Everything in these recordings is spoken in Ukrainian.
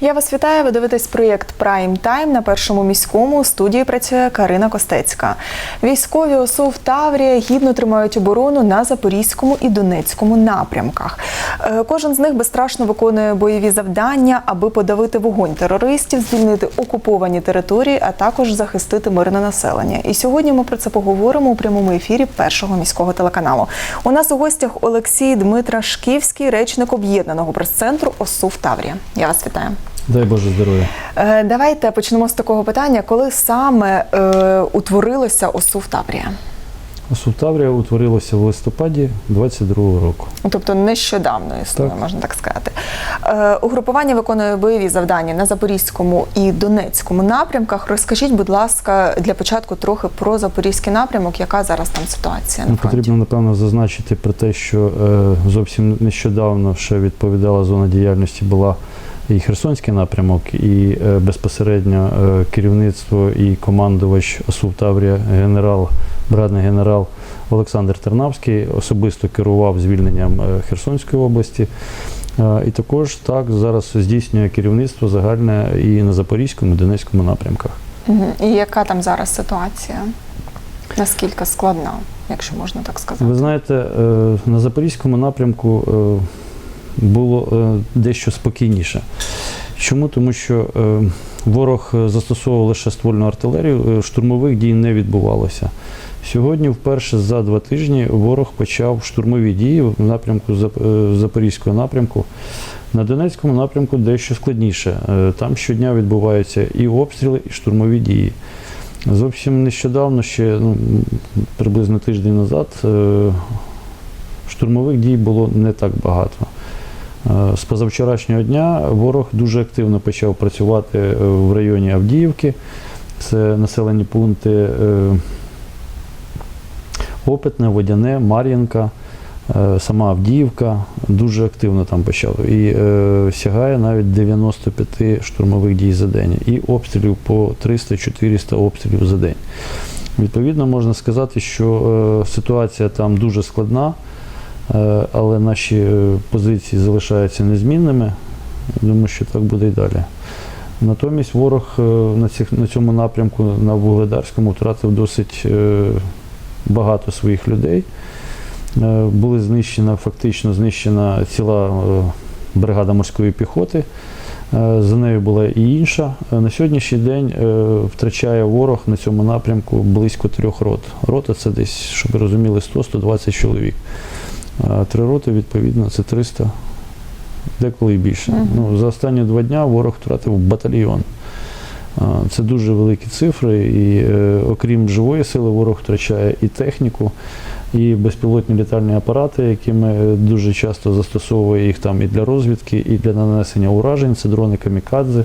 Я вас вітаю. Ви дивитесь проєкт Прайм Тайм на першому міському. У студії працює Карина Костецька. Військові ОСУ в Таврія гідно тримають оборону на Запорізькому і Донецькому напрямках. Е, Кожен з них безстрашно виконує бойові завдання, аби подавити вогонь терористів, звільнити окуповані території, а також захистити мирне населення. І сьогодні ми про це поговоримо у прямому ефірі першого міського телеканалу. У нас у гостях Олексій Дмитра Шківський, речник об'єднаного прес-центру ОСУ в Таврія. Я вас вітаю. Дай Боже здоров'я. Е, Давайте почнемо з такого питання, коли саме е, утворилося ОСУ Таврія? Сутаврія утворилося в листопаді 22-го року. Ну, Тобто нещодавно існує, Так. можна так сказати. Е, Угрупування виконує бойові завдання на Запорізькому і Донецькому напрямках. Розкажіть, будь ласка, для початку трохи про запорізький напрямок, яка зараз там ситуація на Ну, фронті? Потрібно напевно зазначити про те, що е, зовсім нещодавно ще відповідала зона діяльності була і Херсонський напрямок, і е, безпосередньо е, керівництво і командувач ОСУ Таврія, генерал, брадний генерал Олександр Тернавський особисто керував звільненням е, Херсонської області. І також так зараз здійснює керівництво загальне і на Запорізькому, і Донецькому напрямках. І яка там зараз ситуація? Наскільки складна, якщо можна так сказати? Ви знаєте, на Запорізькому напрямку було е, дещо спокійніше. Чому? Тому що е, ворог е, застосовував лише ствольну артилерію, штурмових дій не відбувалося. Сьогодні, вперше за два тижні, ворог почав штурмові дії в напрямку Запорізького напрямку. На Донецькому напрямку дещо складніше. Там щодня відбуваються і обстріли, і штурмові дії. Зовсім нещодавно, ще ну, приблизно тиждень назад, штурмових дій було не так багато. Е, З позавчорашнього дня ворог дуже активно почав працювати е, в районі Авдіївки. Це населені пункти е, Опитне, Водяне, Мар'їнка, сама Авдіївка дуже активно там почав. І сягає навіть 95 штурмових дій за день. І обстрілів по 300-400 обстрілів за день. Відповідно, можна сказати, що ситуація там дуже складна, але наші е, позиції залишаються незмінними. Думаю, що так буде і далі. Натомість ворог е, на, цих, на цьому напрямку на Вугледарському втратив досить е, багато своїх людей. Е, Були знищена, фактично знищена ціла е, бригада морської піхоти. Е, За нею була і інша. Е, На сьогоднішній день е, втрачає ворог на цьому напрямку близько трьох рот. Рота це десь, щоб ви розуміли, 100-120 чоловік. А Три роти, відповідно, це 300, деколи і більше. Мгм. Ну, за останні два дня ворог втратив батальйон. Це дуже великі цифри, і е, окрім живої сили, ворог втрачає і техніку, і безпілотні літальні апарати, якими е, дуже часто застосовує їх там і для розвідки, і для нанесення уражень. Це дрони камікадзе.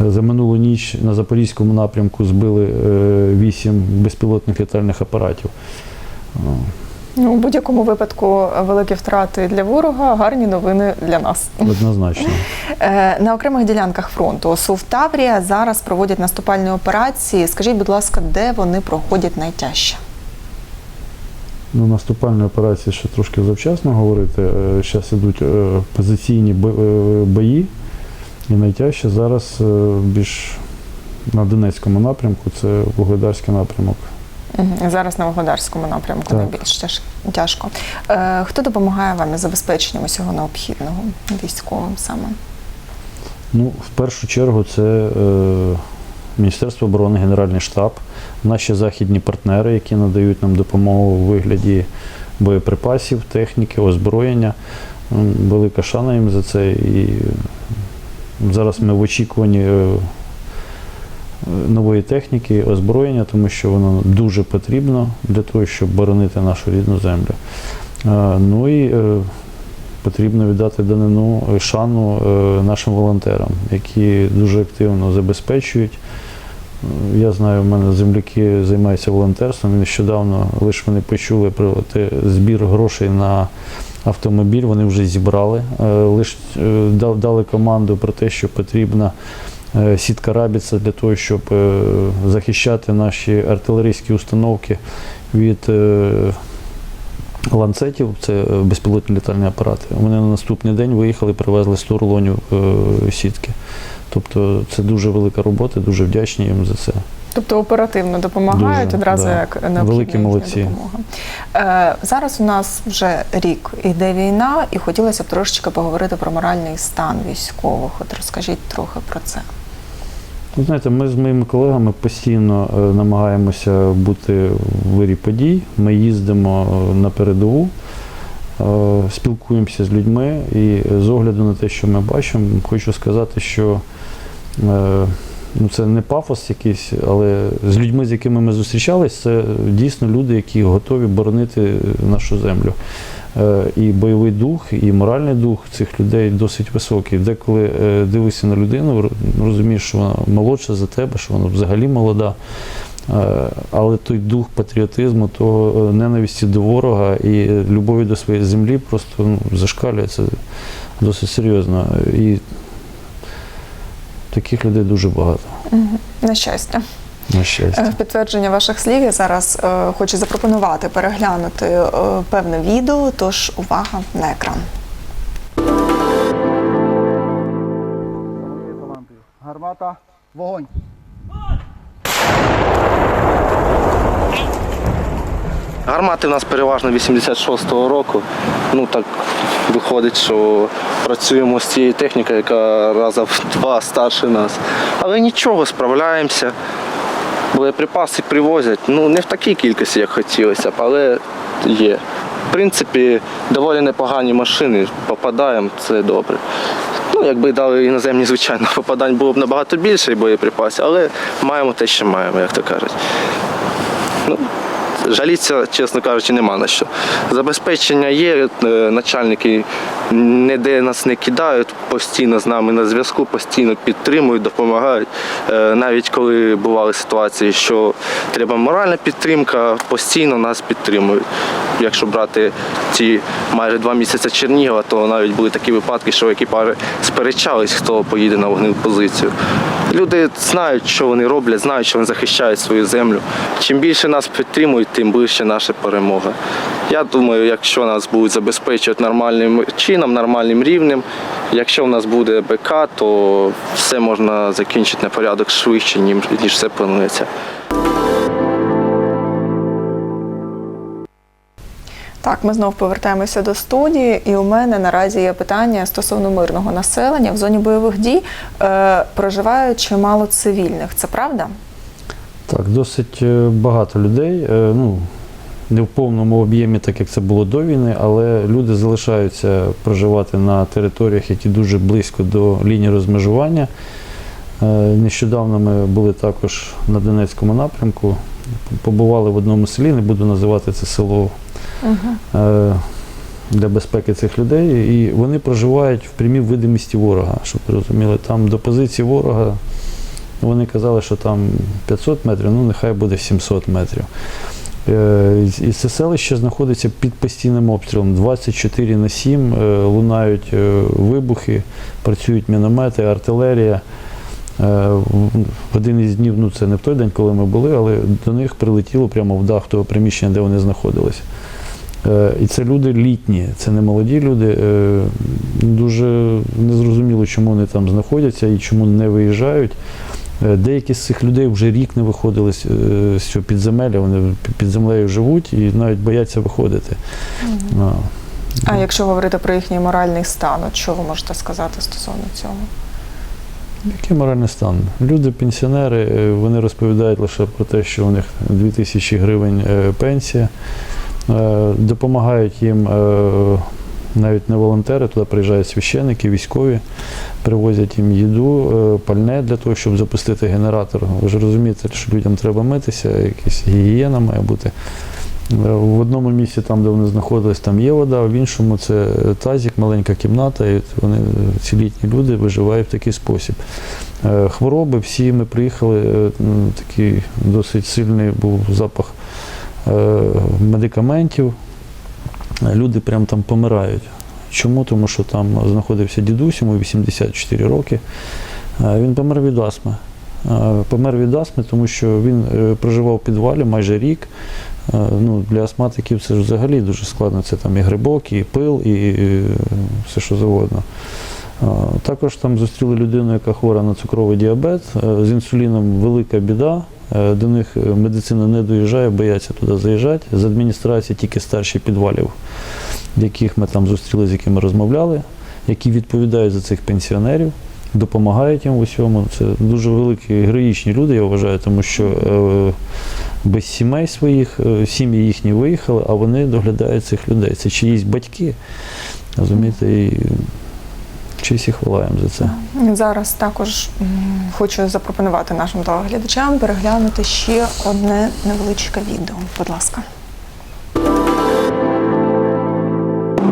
За минулу ніч на Запорізькому напрямку збили е, вісім безпілотних літальних апаратів. Е, Ну, у будь-якому випадку великі втрати для ворога, гарні новини для нас. Однозначно. Е, На окремих ділянках фронту ОСУ Таврія зараз проводять наступальні операції. Скажіть, будь ласка, де вони проходять найтяжче? Ну, наступальні операції ще трошки завчасно говорити. Зараз е, позиційні е, бої, і найтяжче зараз е, більш на Донецькому напрямку, це Вугледарський напрямок. Зараз на Вугледарському напрямку Так. найбільш тяжко. Е, Хто допомагає вам із забезпеченням усього необхідного військовим саме? Ну, в першу чергу, це е, Міністерство оборони, Генеральний штаб, наші західні партнери, які надають нам допомогу у вигляді боєприпасів, техніки, озброєння. Велика шана їм за це. І зараз ми в очікуванні е, нової техніки, озброєння, тому що воно дуже потрібно для того, щоб боронити нашу рідну землю. Е, Ну і е, потрібно віддати данину е, шану нашим волонтерам, які дуже активно забезпечують. Я знаю, в мене земляки займаються волонтерством. Нещодавно лише вони почули про те, збір грошей на автомобіль. Вони вже зібрали. Лише дали команду про те, що потрібна е, сітка рабіца для того, щоб е, захищати наші артилерійські установки від е, ланцетів, це е, безпілотні літальні апарати. Вони на наступний день виїхали, привезли 100 рулонів е, сітки. Тобто це дуже велика робота, дуже вдячні їм за це. Тобто оперативно допомагають Дуже, одразу, да. як необхідна Великі молодці. допомога. Е, зараз у нас вже рік іде війна, і хотілося б трошечки поговорити про моральний стан військових. От розкажіть трохи про це. Ви знаєте, ми з моїми колегами постійно е, намагаємося бути в вирі подій. Ми їздимо е, на передову, е, спілкуємося з людьми, і з огляду на те, що ми бачимо, хочу сказати, що ну, це не пафос якийсь, але з людьми, з якими ми зустрічались, це дійсно люди, які готові боронити нашу землю. Е, І бойовий дух, і моральний дух цих людей досить високий. Деколи е, дивишся на людину, розумієш, що вона молодша за тебе, що вона взагалі молода. Е, Але той дух патріотизму, того ненависті до ворога і любові до своєї землі просто ну, зашкалює. Досить серйозно. І таких людей дуже багато, На щастя. на Е, щастя. В підтвердження ваших слів я зараз е, хочу запропонувати переглянути е, певне відео, тож увага на екран. Гармата, вогонь. Гармати в нас переважно 86-го року. Ну так виходить, що працюємо з цією технікою, яка раза в два старше нас. Але нічого, справляємося. Боєприпаси привозять. Ну не в такій кількості, як хотілося б, але є. В принципі, доволі непогані машини. Попадаємо, це добре. Ну, якби дали іноземні, звичайно, попадань було б набагато більше і боєприпасів, але маємо те, що маємо, як то кажуть. Ну, жалітися, чесно кажучи, нема на що. Забезпечення є, е, начальники ніде нас не кидають, постійно з нами на зв'язку, постійно підтримують, допомагають. Е, Навіть коли бували ситуації, що треба моральна підтримка, постійно нас підтримують. Якщо брати ці майже два місяці Чернігова, то навіть були такі випадки, що екіпажі сперечались, хто поїде на вогневу позицію. Люди знають, що вони роблять, знають, що вони захищають свою землю. Чим більше нас підтримують, тим ближче наша перемога. Я думаю, якщо нас будуть забезпечувати нормальним чином, нормальним рівнем, якщо в нас буде БК, то все можна закінчити на порядок швидше, ніж все планується. Так, ми знов повертаємося до студії, і у мене наразі є питання стосовно мирного населення в зоні бойових дій. Е, проживає чимало цивільних. Це правда? Так, досить е, багато людей. е, Ну, не в повному об'ємі, так як це було до війни, але люди залишаються проживати на територіях, які дуже близько до лінії розмежування. Е, Нещодавно ми були також на Донецькому напрямку, побували в одному селі, не буду називати це село Угу. для безпеки цих людей, і вони проживають в прямій видимості ворога, щоб ви розуміли. Там до позиції ворога вони казали, що там 500 метрів, ну нехай буде 700 метрів. Е, І це селище знаходиться під постійним обстрілом. 24 на 7 е, лунають е, вибухи, працюють міномети, артилерія. В один із днів, ну це не в той день, коли ми були, але до них прилетіло прямо в дах того приміщення, де вони знаходилися. І це люди літні, це не молоді люди. Дуже незрозуміло, чому вони там знаходяться і чому не виїжджають. Е, Деякі з цих людей вже рік не виходили з е, цього підземелля, вони під землею живуть і навіть бояться виходити. А, А якщо говорити про їхній моральний стан, от що ви можете сказати стосовно цього? Який моральний стан? Люди, пенсіонери, е, вони розповідають лише про те, що у них 2000 гривень пенсія. Допомагають їм навіть не волонтери, туди приїжджають священники, військові, привозять їм їду, е, пальне для того, щоб запустити генератор. Ви ж розумієте, що людям треба митися, якась гігієна має бути. Е, В одному місці, там, де вони знаходились, там є вода, в іншому це тазик, маленька кімната, і вони, ці літні люди, виживають в такий спосіб. Е, Хвороби, всі ми приїхали, е, такий досить сильний був запах медикаментів. Е, Люди прям там помирають. Чому? Тому що там знаходився дідусь, йому 84 роки. Е, Він помер від астми. Помер від астми, тому що він е, проживав у підвалі майже рік. Е, Ну, для астматиків це ж взагалі дуже складно. Це там і грибок, і пил, і е, все що завгодно. Також там зустріли людину, яка хвора на цукровий діабет. Е, З інсуліном велика біда. Е, До них е, медицина не доїжджає, бояться туди заїжджати. З адміністрації тільки старші підвалів, яких ми там зустріли, з якими розмовляли, які відповідають за цих пенсіонерів, допомагають їм в усьому. Це дуже великі героїчні люди, я вважаю, тому що без сімей своїх, сім'ї їхні виїхали, а вони доглядають цих людей. Це чиїсь батьки. Розумієте, і і хвала за це. Зараз також хочу запропонувати нашим телеглядачам переглянути ще одне невеличке відео. Будь ласка.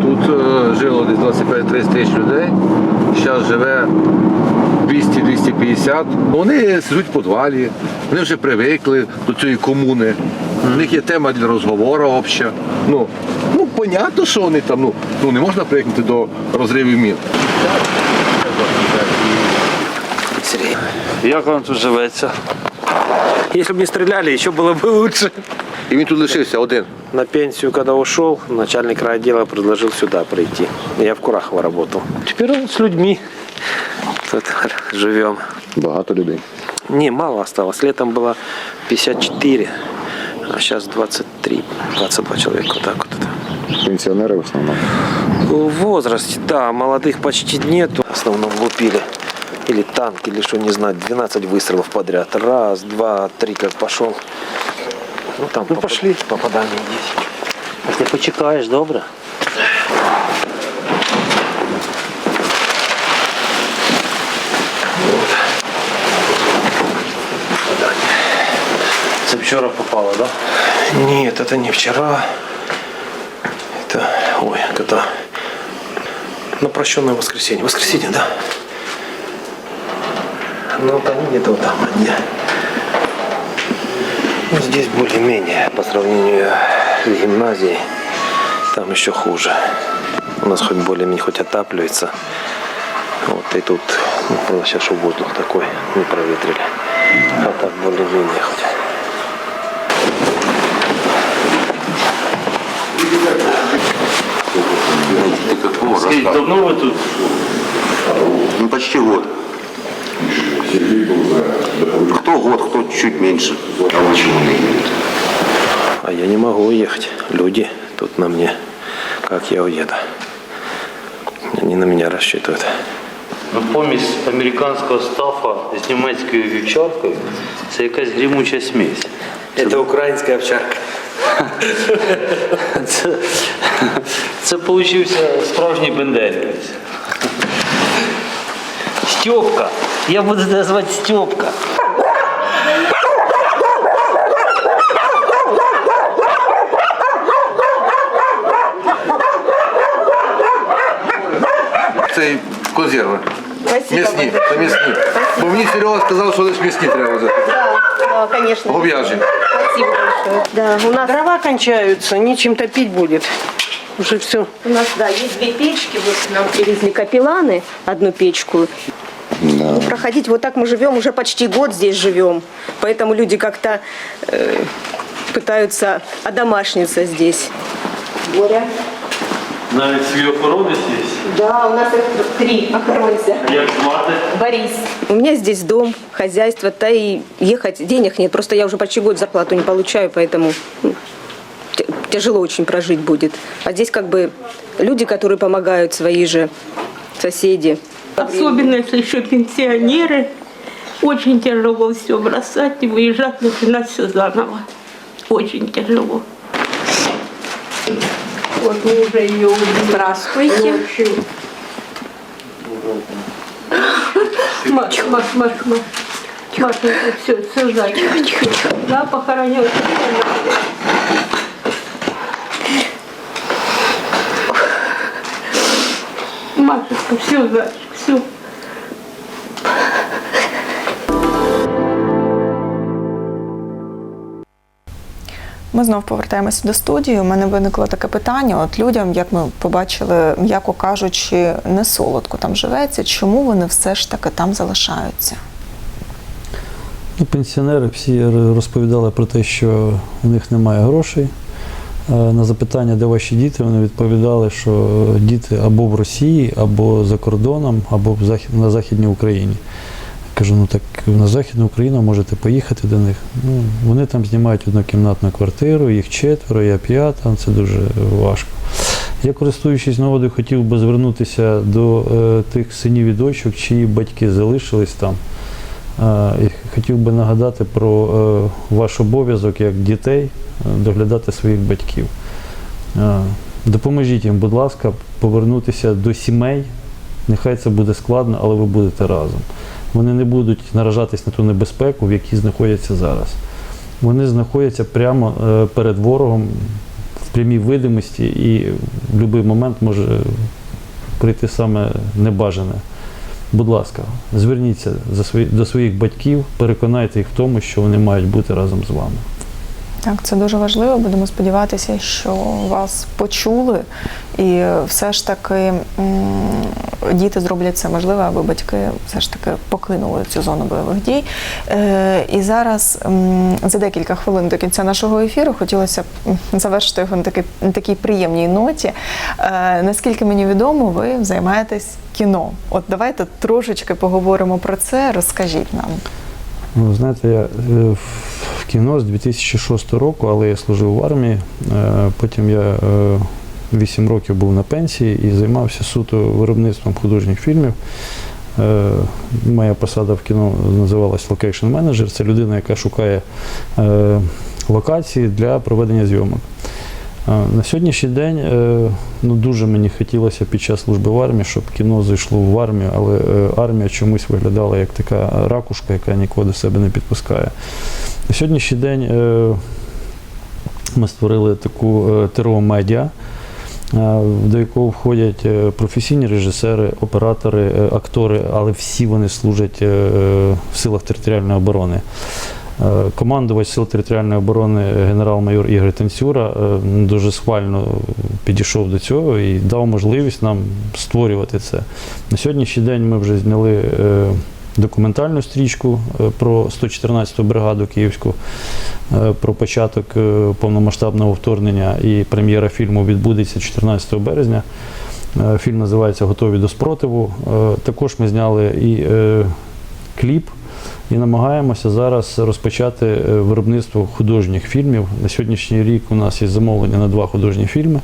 Тут е, жило десь 25-30 тисяч людей, зараз живе 200-250. Вони сидять в підвалі, вони вже привикли до цієї комуни. У них є тема для розговору обща. Ну, ну понятно, що вони там, ну, ну не можна привикнути до розривів мін. Як вам тут живеться? Если бы не стреляли, еще было бы лучше. І він тут лишився один. На пенсию, когда ушел, начальник райотдела предложил сюда прийти. Я в Курахово работал. Теперь он с людьми. Тут живем. Багато людей. Не, мало осталось. Летом было 54, а сейчас 23, 22 человека. Вот так вот. Пенсіонери в основному. В возрасте, да, молодых почти нету. В основном лупили. Или танк, или что, не знаю, 12 выстрелов подряд. Раз, два, три, как пошел. Ну там ну, пошли. Попадание есть. А ти почекаєш, добре? Це вчора попало? Да? Нет, это не вчера. Это, ой, когда? На прощенное воскресенье. Воскресенье, да. Ну, вот они где-то вот там, где. Ну, здесь более-менее по сравнению с гимназией. Там еще хуже. У нас хоть более-менее хоть отапливается. Вот и тут, ну, правда, сейчас что воздух такой, не проветрили. А так более-менее хоть. Скажіть, давно ви тут? Ну, почти год. Кто год, кто чуть меньше. А вы чего не имеете? А я не могу уехать. Люди тут на мне. Как я уеду? Они на меня рассчитывают. Ну, помість американського стафа з німецькою вівчаркою це якась грімуча смесь. Это украинская овчарка. Це, це получився справжній бендерівець. Стьопка. Я буду тебе звати Стьопка. Це консерви. М'ясні, це м'ясні. Бо мені Серега сказав, що лише м'ясні треба взяти. Да, конечно. Говяжі. Спасибо большое. Да, у нас, Дрова кончаются, нечем топить будет. Уже все. у нас, да, есть две печки. Вот нам привезли капелланы, одну печку. Ну, проходить, вот так мы живем, уже почти год здесь живем. Поэтому люди как-то э, пытаются одомашниться здесь. Боря? Навіть свій охоронець є. Да, у нас их три охранника. Як звати? Борис. У меня здесь дом, хозяйство, да и ехать денег нет. Просто я уже почти год зарплату не получаю, поэтому ну, т- тяжело очень прожить будет. А здесь как бы люди, которые помогают, свои же соседи. Особенно, если еще пенсионеры. Очень тяжело все бросать и выезжать, начинать все заново. Очень тяжело. Вот мы уже ее убили. Здравствуйте. Маш, Маш, Маш, Маш. Маш, все, все, зайчик. Да, похоронил. Машечка, все, зайчик, все. Ми знов повертаємося до студії. У мене виникло таке питання. От людям, як ми побачили, м'яко кажучи, не солодко там живеться. Чому вони все ж таки там залишаються? Ну, пенсіонери всі розповідали про те, що у них немає грошей. Е, На запитання, де ваші діти, вони відповідали, що діти або в Росії, або за кордоном, або на Західній Україні. Кажу, ну так на Західну Україну можете поїхати до них. Ну, вони там знімають однокімнатну квартиру, їх четверо, я п'ята, це дуже важко. Я, користуючись нагодою, хотів би звернутися до е, тих синів і дочок, чиї батьки залишились там. Е, І хотів би нагадати про е, ваш обов'язок як дітей е, доглядати своїх батьків. Е, Допоможіть їм, будь ласка, повернутися до сімей. Нехай це буде складно, але ви будете разом. Вони не будуть наражатись на ту небезпеку, в якій знаходяться зараз. Вони знаходяться прямо е, перед ворогом в прямій видимості, і в будь-який момент може прийти саме небажане. Будь ласка, зверніться до своїх батьків, переконайте їх в тому, що вони мають бути разом з вами. Так, це дуже важливо. Будемо сподіватися, що вас почули, і все ж таки діти зроблять все можливе, аби батьки все ж таки покинули цю зону бойових дій. Е, І зараз за декілька хвилин до кінця нашого ефіру хотілося б завершити його на такій, на такій приємній ноті. Е, Наскільки мені відомо, ви займаєтесь кіно. От давайте трошечки поговоримо про це. Розкажіть нам. Ну, знаєте, я е, кіно з 2006 року, але я служив в армії. Е, Потім я 8 років був на пенсії і займався суто виробництвом художніх фільмів. Е, Моя посада в кіно називалась локейшн менеджер. Це людина, яка шукає е, локації для проведення зйомок. На сьогоднішній день е, ну, дуже мені хотілося під час служби в армії, щоб кіно зайшло в армію, але е, армія чомусь виглядала як така ракушка, яка нікого до себе не підпускає. На сьогоднішній день е, ми створили таку ТРО медіа. е, До якого входять професійні режисери, оператори, актори, але всі вони служать в силах територіальної оборони. Е, Командувач сил територіальної оборони генерал-майор Ігор Танцюра е, дуже схвально підійшов до цього і дав можливість нам створювати це. На сьогоднішній день ми вже зняли е, документальну стрічку про 114-ту бригаду Київську, про початок повномасштабного вторгнення і прем'єра фільму відбудеться 14 березня. Фільм називається Готові до спротиву. Також ми зняли і кліп і намагаємося зараз розпочати е, виробництво художніх фільмів. На сьогоднішній рік у нас є замовлення на два художні фільми.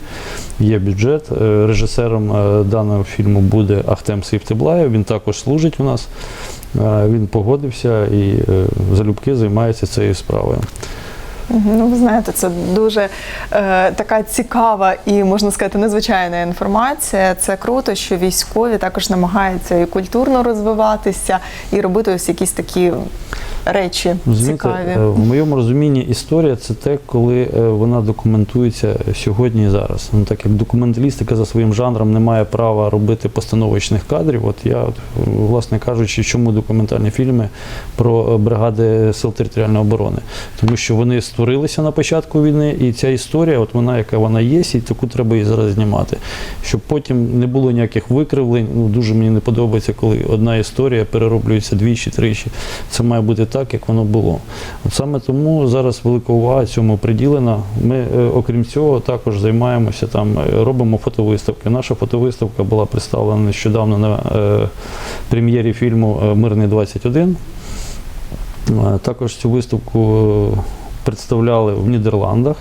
Є бюджет. Е, Режисером е, даного фільму буде Ахтем Сейфтеблаєв. Він також служить у нас. Він погодився і залюбки займається цією справою. Ну, ви знаєте, це дуже е, така цікава і можна сказати незвичайна інформація. Це круто, що військові також намагаються і культурно розвиватися, і робити ось якісь такі речі Розумієте, е, цікаві. в моєму розумінні історія це те, коли е, вона документується сьогодні і зараз. Ну так як документалістика за своїм жанром не має права робити постановочних кадрів. От я, от, власне кажучи, чому документальні фільми про е, бригади сил територіальної оборони, тому що вони створилися на початку війни, і ця історія, от вона, яка вона є, і таку треба її зараз знімати. Щоб потім не було ніяких викривлень. Ну дуже мені не подобається, коли одна історія перероблюється двічі, тричі. Це має бути так, як воно було. От саме тому зараз велика увага цьому приділена. Ми, е, окрім цього, також займаємося там, е, робимо фотовиставки. Наша фотовиставка була представлена нещодавно на е, прем'єрі фільму Мирний 21. Е, Також цю виставку представляли в Нідерландах,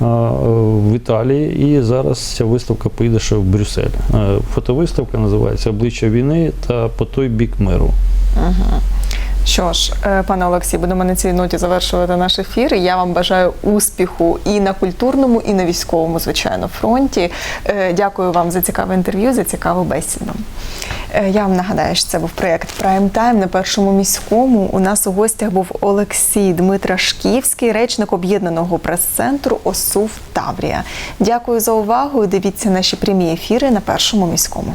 в Італії, і зараз ця виставка поїде ще в Брюссель. Фотовиставка називається Обличчя війни та по той бік миру. Що ж, е, пане Олексій, будемо на цій ноті завершувати наш ефір. Я вам бажаю успіху і на культурному, і на військовому, звичайно, фронті. Е, Дякую вам за цікаве інтерв'ю, за цікаву бесіду. Е, Я вам нагадаю, що це був проєкт Прайм Тайм на першому міському. У нас у гостях був Олексій Дмитрашківський, речник об'єднаного прес-центру ОСУВ Таврія. Дякую за увагу. Дивіться наші прямі ефіри на першому міському.